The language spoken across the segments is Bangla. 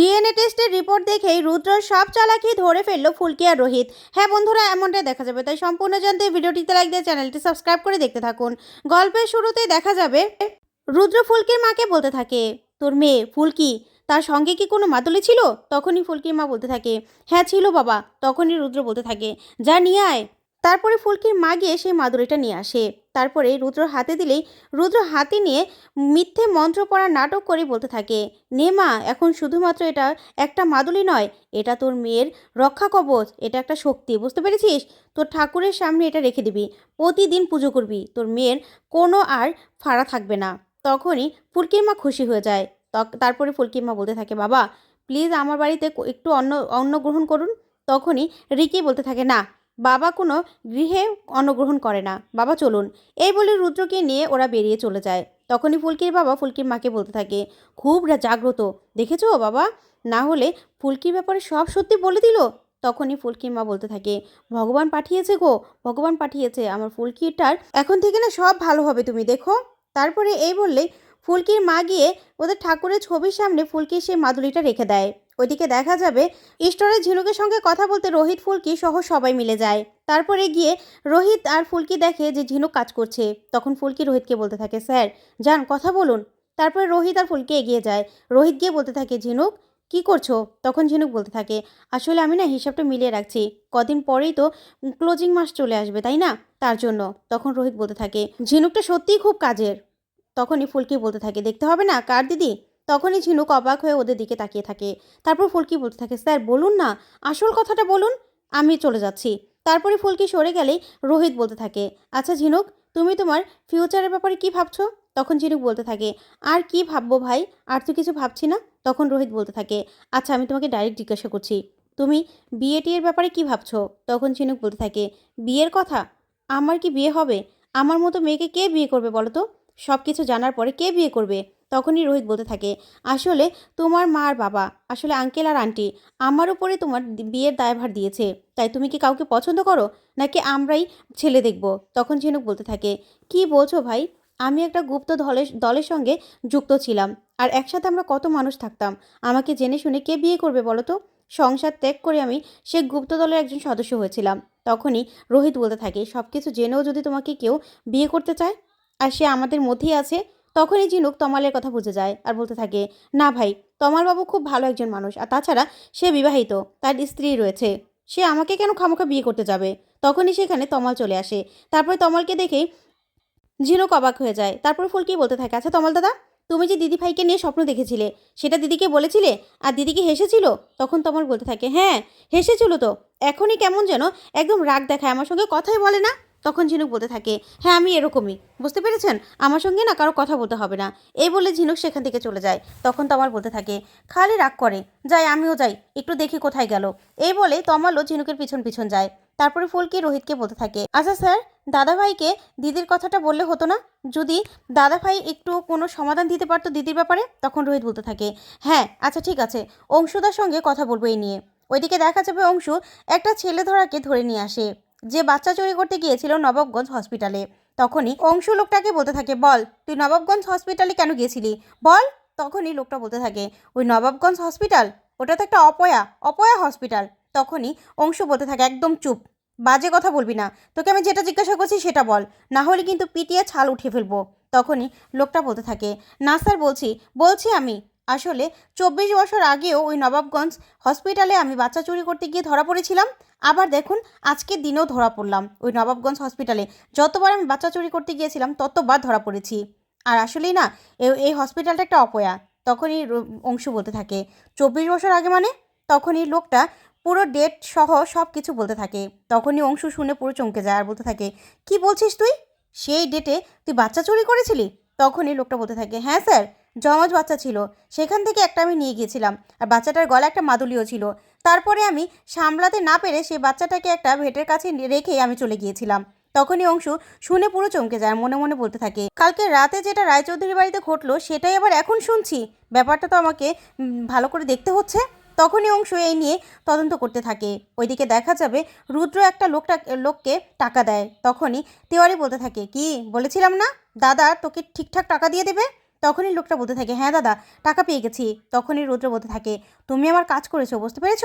ডিএনএ টেস্টের রিপোর্ট দেখেই রুদ্র সব চালাকি ধরে ফেলল ফুলকি আর রোহিত। হ্যাঁ বন্ধুরা, এমনটাই দেখা যাবে। তাই সম্পূর্ণ জানতে ভিডিওটিতে লাইক দিয়ে চ্যানেলটি সাবস্ক্রাইব করে দেখতে থাকুন। গল্পের শুরুতেই দেখা যাবে, রুদ্র ফুলকির মাকে বলতে থাকে, তোর মেয়ে ফুলকি, তার সঙ্গে কি কোনো মাদলি ছিল? তখনই ফুলকির মা বলতে থাকে হ্যাঁ ছিল বাবা। তখনই রুদ্র বলতে থাকে, যা নিয়ে আয়। তারপরে ফুলকির মা গিয়ে সেই মাদুরিটা নিয়ে আসে। তারপরে রুদ্র হাতে দিলেই রুদ্র হাতে নিয়ে মিথ্যে মন্ত্র পড়া নাটক করে বলতে থাকে, নে মা, এখন শুধুমাত্র এটা একটা মাদুলি নয়, এটা তোর মেয়ের রক্ষা কবচ, এটা একটা শক্তি, বুঝতে পেরেছিস? তোর ঠাকুরের সামনে এটা রেখে দিবি, প্রতিদিন পুজো করবি, তোর মেয়ের কোনো আর ফাড়া থাকবে না। তখনই ফুলকির মা খুশি হয়ে যায়। তারপরে ফুলকির মা বলতে থাকে, বাবা প্লিজ আমার বাড়িতে একটু অন্ন অন্ন গ্রহণ করুন। তখনই রিকি বলতে থাকে, না বাবা কোনো গৃহে অন্নগ্রহণ করে না। বাবা, চলুন। এই বলে রুদ্রকে নিয়ে ওরা বেরিয়ে চলে যায়। তখনই ফুলকির বাবা ফুলকির মাকে বলতে থাকে, খুব জাগ্রত। দেখেছ বাবা? না হলে ফুলকির ব্যাপারে সব সত্যি বলে দিল? তখনই ফুলকির মা বলতে থাকে, ভগবান পাঠিয়েছে গো, ভগবান পাঠিয়েছে। আমার ফুলকিটার এখন থেকে না সব ভালো হবে, তুমি দেখো। তারপরে এই বললে, ফুলকির মা গিয়ে ওদের ঠাকুরের ছবির সামনে ফুলকির সেই মাদুলিটা রেখে দেয়। ওইদিকে দেখা যাবে ঈশ্বরের ঝিনুকের সঙ্গে কথা বলতে রোহিত ফুলকি সহ সবাই মিলে যায়। তারপরে গিয়ে রোহিত আর ফুলকি দেখে যে ঝিনুক কাজ করছে। তখন ফুলকি রোহিতকে বলতে থাকে, স্যার, যান, কথা বলুন। তারপরে রোহিত আর ফুলকি এগিয়ে যায়। রোহিত গিয়ে বলতে থাকে, ঝিনুক, কি করছ? তখন ঝিনুক বলতে থাকে, আসলে আমি না হিসাবটা মিলিয়ে রাখছি। কদিন পরেই তো ক্লোজিং মাস চলে আসবে, তাই না? তার জন্য। তখন রোহিত বলতে থাকে, ঝিনুকটা সত্যিই খুব কাজের। তখনই ফুলকি বলতে থাকে, দেখতে হবে না কার দিদি? তখনই ঝিনুক অবাক হয়ে ওদের দিকে তাকিয়ে থাকে। তারপর ফুলকি বলতে থাকে, স্যার, বলুন না, আসল কথাটা বলুন, আমি চলে যাচ্ছি। তারপরে ফুলকি সরে গেলেই রোহিত বলতে থাকে আচ্ছা ঝিনুক, তুমি তোমার ফিউচারের ব্যাপারে কি ভাবছ? তখন ঝিনুক বলতে থাকে, আর কি ভাববো ভাই, আর তো কিছু ভাবছি না? তখন রোহিত বলতে থাকে আচ্ছা আমি তোমাকে ডাইরেক্ট জিজ্ঞাসা করছি, তুমি বিয়ে টিয়ের ব্যাপারে কি ভাবছ? তখন ঝিনুক বলতে থাকে, বিয়ের কথা? আমার কি বিয়ে হবে? আমার মতো মেয়েকে কে বিয়ে করবে বলো তো? সব কিছু জানার পরে কে বিয়ে করবে? তখনই রোহিত বলতে থাকে, আসলে তোমার মা আর বাবা, আসলে আঙ্কেল আর আন্টি আমার উপরে তোমার বিয়ের দায়ভার দিয়েছে, তাই তুমি কি কাউকে পছন্দ করো? নাকি আমরাই ছেলে দেখব? তখন ঝিনুক বলতে থাকে, কি বলছো ভাই? আমি একটা গুপ্ত দলের দলের সঙ্গে যুক্ত ছিলাম, আর একসাথে আমরা কত মানুষ থাকতাম। আমাকে জেনে শুনে কে বিয়ে করবে বলো তো? সংসার ত্যাগ করে আমি সে গুপ্ত দলের একজন সদস্য হয়েছিলাম। তখনই রোহিত বলতে থাকে সব কিছু জেনেও যদি তোমাকে কেউ বিয়ে করতে চায়, আর সে আমাদের মধ্যেই আছে তখনই ঝিনুক তমালের কথা বুঝে যায় আর বলতে থাকে, না ভাই তমালবাবু খুব ভালো একজন মানুষ আর তাছাড়া সে বিবাহিত, তার স্ত্রী রয়েছে। সে আমাকে কেন খামোখা বিয়ে করতে যাবে? তখনই সেখানে তমাল চলে আসে। তারপরে তমালকে দেখে ঝিনুক অবাক হয়ে যায়। তারপর ফুলকি বলতে থাকে? আচ্ছা তমাল দাদা, তুমি যে দিদি ভাইকে নিয়ে স্বপ্ন দেখেছিলে, সেটা দিদিকে বলেছিলে? আর দিদিকে হেসেছিল? তখন তমাল বলতে থাকে হ্যাঁ হেসেছিল তো। এখনই কেমন যেন একদম রাগ দেখায়, আমার সঙ্গে কথাই বলে না? তখন ঝিনুক বলতে থাকে হ্যাঁ আমি এরকমই। বুঝতে পেরেছেন? আমার সঙ্গে না কারও কথা বলতে হবে না। এই বলে ঝিনুক সেখান থেকে চলে যায়। তখন তমাল বলতে থাকে, খালি রাগ করে। যাই, আমিও যাই। একটু দেখি কোথায় গেল। এই বলে তমালও ঝিনুকের পিছন পিছন যায়। তারপরে ফুলকি রোহিতকে বলতে থাকে আচ্ছা স্যার, দাদাভাইকে দিদির কথাটা বললে হতো না? যদি দাদাভাই একটু কোনো সমাধান দিতে পারতো দিদির ব্যাপারে? তখন রোহিত বলতে থাকে হ্যাঁ আচ্ছা ঠিক আছে। অংশুদার সঙ্গে কথা বলব এই নিয়ে। ওইদিকে দেখা যাবে অংশু একটা ছেলে ধরাকে ধরে নিয়ে আসে। যে বাচ্চা চুরি করতে গিয়েছিল নবাবগঞ্জ হসপিটালে তখনই অংশু লোকটাকে বলতে থাকে, বল, তুই নবাবগঞ্জ হসপিটালে কেন গিয়েছিলি? বল। তখনই লোকটা বলতে থাকে, ওই নবাবগঞ্জ হসপিটাল ওটা তো একটা অপয়া অপয়া হসপিটাল তখনই অংশু বলতে থাকে, একদম চুপ, বাজে কথা বলবি না। তোকে আমি যেটা জিজ্ঞাসা করছি সেটা বল, না হলে কিন্তু পিটিয়ে ছাল উঠিয়ে ফেলব। তখনই লোকটা বলতে থাকে, না স্যার, বলছি বলছি আমি। আসলে চব্বিশ বছর আগেও ওই নবাবগঞ্জ হসপিটালে আমি বাচ্চা চুরি করতে গিয়ে ধরা পড়েছিলাম। আবার দেখুন, আজকের দিনেও ধরা পড়লাম ওই নবাবগঞ্জ হসপিটালে। যতবার আমি বাচ্চা চুরি করতে গিয়েছিলাম, ততবার ধরা পড়েছি। আর আসলেই না এই হসপিটালটা একটা অপয়া। তখনই অংশ বলতে থাকে। চব্বিশ বছর আগে মানে? তখনই লোকটা পুরো ডেট সহ সব কিছু বলতে থাকে। তখনই অংশু শুনে পুরো চমকে যায় আর বলতে থাকে, কি বলছিস তুই? সেই ডেটে তুই বাচ্চা চুরি করেছিলি? তখনই লোকটা বলতে থাকে হ্যাঁ স্যার জমজ বাচ্চা ছিল। সেখান থেকে একটা আমি নিয়ে গিয়েছিলাম। আর বাচ্চাটার গলা একটা মাদুলিও ছিল। তারপরে আমি সামলাতে না পেরে সেই বাচ্চাটাকে একটা ভেটের কাছে রেখে আমি চলে গিয়েছিলাম। তখনই অংশু শুনে পুরো চমকে যায়, মনে মনে বলতে থাকে, কালকে রাতে যেটা রায়চৌধুরী বাড়িতে ঘটলো, সেটাই আবার এখন শুনছি। ব্যাপারটা তো আমাকে ভালো করে দেখতে হচ্ছে। তখনই অংশ এই নিয়ে তদন্ত করতে থাকে। ওইদিকে দেখা যাবে রুদ্র একটা লোকটা, লোককে টাকা দেয়। তখনই তেওয়ারি বলতে থাকে, কি, বলেছিলাম না? দাদা তোকে ঠিকঠাক টাকা দিয়ে দেবে? তখনই লোকটা বলতে থাকে হ্যাঁ দাদা, টাকা পেয়ে গেছি। তখনই রুদ্র বলতে থাকে, তুমি আমার কাজ করেছ, বুঝতে পেরেছ?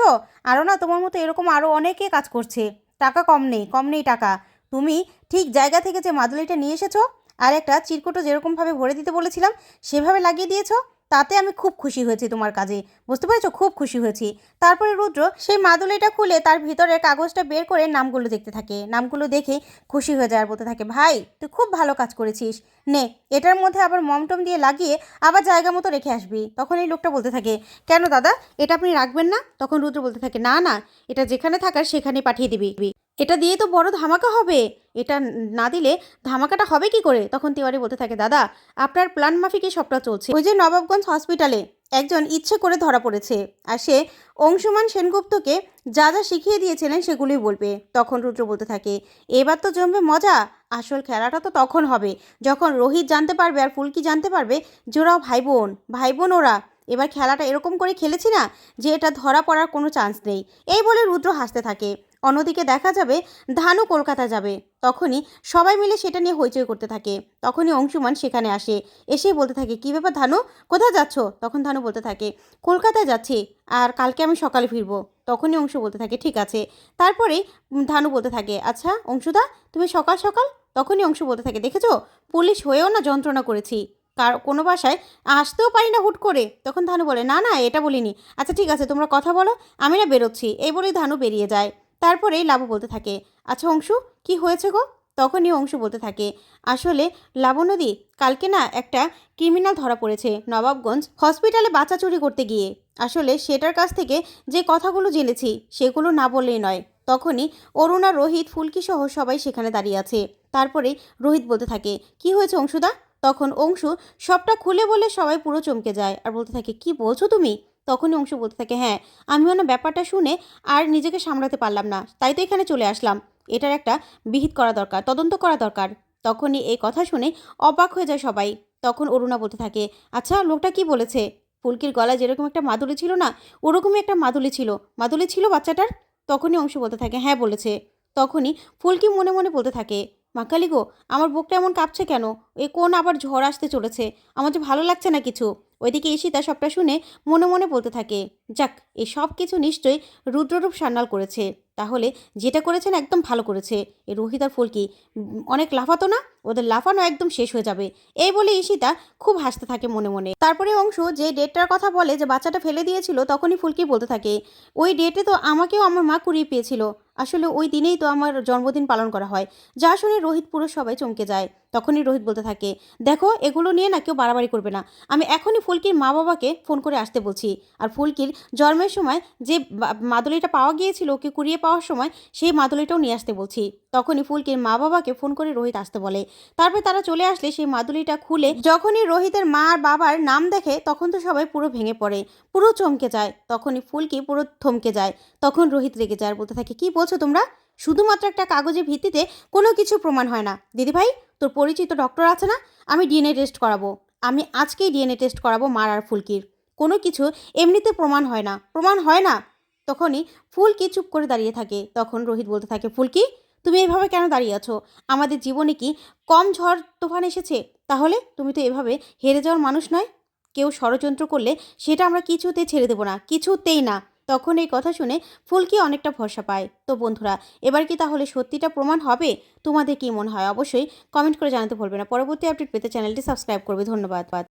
আরও না তোমার মতো এরকম আরও অনেকে কাজ করছে। টাকা কম নেই কম নেই টাকা। তুমি ঠিক জায়গা থেকে যে মাদুলিটা নিয়ে এসেছ, আর একটা চিরকুটো যেরকমভাবে ভরে দিতে বলেছিলাম, সেভাবে লাগিয়ে দিয়েছ? তাতে আমি খুব খুশি হয়েছি তোমার কাজে। বুঝতে পেরেছ? খুব খুশি হয়েছি। তারপরে রুদ্র, সেই মাদুলিটা খুলে তার ভিতরের কাগজটা বের করে নামগুলো দেখতে থাকে। নামগুলো দেখে খুশি হয়ে যায় আর বলতে থাকে, ভাই, তুই খুব ভালো কাজ করেছিস। নে, এটার মধ্যে আবার মমটম দিয়ে লাগিয়ে আবার জায়গা মতো রেখে আসবি। তখন এই লোকটা বলতে থাকে, কেন দাদা, এটা আপনি রাখবেন না? তখন রুদ্র বলতে থাকে, না না, এটা যেখানে থাকার সেখানে পাঠিয়ে দিবি। এটা দিয়ে তো বড় ধামাকা হবে। এটা না দিলে ধামাকাটা হবে কি করে? তখন তিওয়ারি বলতে থাকে, দাদা, আপনার প্ল্যান মাফিকই সবটা চলছে। ওই যে নবাবগঞ্জ হসপিটালে একজন ইচ্ছে করে ধরা পড়েছে আর সে অংশুমান সেনগুপ্তকে যা যা শিখিয়ে দিয়েছিলেন সেগুলোই বলবে। তখন রুদ্র বলতে থাকে, এবার তো জমবে মজা। আসল খেলাটা তো তখন হবে। যখন রোহিত জানতে পারবে আর ফুলকি জানতে পারবে যে ওরা ভাই বোন ভাই বোন ওরা। এবার খেলাটা এরকম করে খেলেছি না যে এটা ধরা পড়ার কোনো চান্স নেই। এই বলে রুদ্র হাসতে থাকে। অন্যদিকে দেখা যাবে ধানু কলকাতা যাবে। তখনই সবাই মিলে সেটা নিয়ে হইচই করতে থাকে। তখনই অংশুমান সেখানে আসে। এসেই বলতে থাকে কী ব্যাপার ধানু? কোথায় যাচ্ছ? তখন ধানু বলতে থাকে কলকাতায় যাচ্ছি আর কালকে আমি সকালে ফিরবো। তখনই অংশু বলতে থাকে ঠিক আছে। তারপরেই উম, ধানু বলতে থাকে আচ্ছা অংশুদা তুমি সকাল সকাল? তখনই অংশু বলতে থাকে দেখেছ? পুলিশ হয়েও না যন্ত্রণা করেছি। কার কোনো বাসায় আসতেও পারি না হুট করে। তখন ধানু বলে না না এটা বলিনি। আচ্ছা ঠিক আছে তোমরা কথা বলো আমি না বেরোচ্ছি। এই বলেই ধানু বেরিয়ে যায়। তারপরেই লাবু বলতে থাকে আচ্ছা অংশু, কি হয়েছে গো? তখনই অংশু বলতে থাকে, আসলে লাবণ্যদি কালকে না একটা ক্রিমিনাল ধরা পড়েছে নবাবগঞ্জ হসপিটালে বাচ্চা চুরি করতে গিয়ে। আসলে সেটার কাছ থেকে যে কথাগুলো জেনেছি সেগুলো না বললেই নয়। তখনই অরুণ, রোহিত, ফুলকি সহ সবাই সেখানে দাঁড়িয়ে আছে। তারপরে রোহিত বলতে থাকে, কি হয়েছে অংশুদা? তখন অংশু, সবটা খুলে বলে সবাই পুরো চমকে যায়। আর বলতে থাকে, কি বলছো তুমি? তখনই অংশু বলতে থাকে হ্যাঁ আমি না ব্যাপারটা শুনে আর নিজেকে সামলাতে পারলাম না, তাই তো এখানে চলে আসলাম। এটার একটা বিহিত করা দরকার, তদন্ত করা দরকার। তখনই এই কথা শুনে অবাক হয়ে যায় সবাই। তখন অরুণা বলতে থাকে আচ্ছা লোকটা কি বলেছে? ফুলকির গলায় যেরকম একটা মাদুলি ছিল না, ওরকমই একটা মাদুলি ছিল। মাদুলি ছিল বাচ্চাটার? তখনই অংশ বলতে থাকে হ্যাঁ বলেছে। তখনই ফুলকি মনে মনে বলতে থাকে মাকালি গো আমার বুকটা এমন কাঁপছে কেন? এ কোন আবার ঝড় আসতে চলেছে? আমার যে ভালো লাগছে না কিছু। ওইদিকে ঈশিতা সবটা শুনে মনে মনে বলতে থাকে যাক এই সব কিছু নিশ্চয়ই রুদ্ররূপ সান্নাল করেছে। তাহলে যেটা করেছেন একদম ভালো করেছে। এ রোহিত আর ফুলকি অনেক লাফাতো না? ওদের লাফানো একদম শেষ হয়ে যাবে। এই বলে ঈশিতা খুব হাসতে থাকে মনে মনে। তারপরে অংশ যে ডেটটার কথা বলে, যে বাচ্চাটা ফেলে দিয়েছিল, তখনই ফুলকি বলতে থাকে, ওই ডেটে তো আমাকেও আমার মা কুড়িয়ে পেয়েছিল। আসলে ওই দিনেই তো আমার জন্মদিন পালন করা হয়। যা শুনে রোহিত পুরো সবাই চমকে যায়। তখনই রোহিত বলতে থাকে, দেখো, এগুলো নিয়ে না কেউ বাড়াবাড়ি করবে না। আমি এখনই ফুলকির মা বাবাকে ফোন করে আসতে বলছি। আর ফুলকির জন্মের সময় যে মাদুলিটা পাওয়া গিয়েছিল, ওকে কুড়িয়ে পাওয়ার সময় সেই মাদুলিটাও নিয়ে আসতে বলছি। তখনই ফুলকির মা বাবাকে ফোন করে রোহিত আসতে বলে। তারপর তারা চলে আসলে সেই মাদুলিটা খুলে যখনই রোহিতের মা আর বাবার নাম দেখে তখন তো সবাই পুরো ভেঙে পড়ে, পুরো চমকে যায়। তখনই ফুলকি পুরো থমকে যায়। তখন রোহিত রেগে যায় বলতে থাকে, কি বলছো তোমরা? শুধুমাত্র একটা কাগজের ভিত্তিতে কোনো কিছু প্রমাণ হয় না। দিদিভাই তোর পরিচিত ডক্টর আছে না? আমি ডিএনএ টেস্ট করাবো। আমি আজকেই ডিএনএ টেস্ট করাবো মার আর ফুলকির। কোনো কিছু এমনিতে প্রমাণ হয় না। প্রমাণ হয় না? তখনই ফুলকি চুপ করে দাঁড়িয়ে থাকে। তখন রোহিত বলতে থাকে, ফুলকি, তুমি এভাবে কেন দাঁড়িয়ে আছো? আমাদের জীবনে কি কম ঝড় তুফান এসেছে? তাহলে তুমি তো এভাবে হেরে যাওয়ার মানুষ নয়। কেউ ষড়যন্ত্র করলে সেটা আমরা কিছুতে ছেড়ে দেবো না, কিছুতেই না। তখন এই কথা শুনে ফুলকি অনেকটা ভরসা পায়। তো বন্ধুরা, এবার কি তাহলে সত্যিটা প্রমাণ হবে? তোমাদের কি মনে হয়? অবশ্যই কমেন্ট করে জানাতে ভুলবে না। পরবর্তী আপডেট পেতে চ্যানেলটি সাবস্ক্রাইব করবে। ধন্যবাদ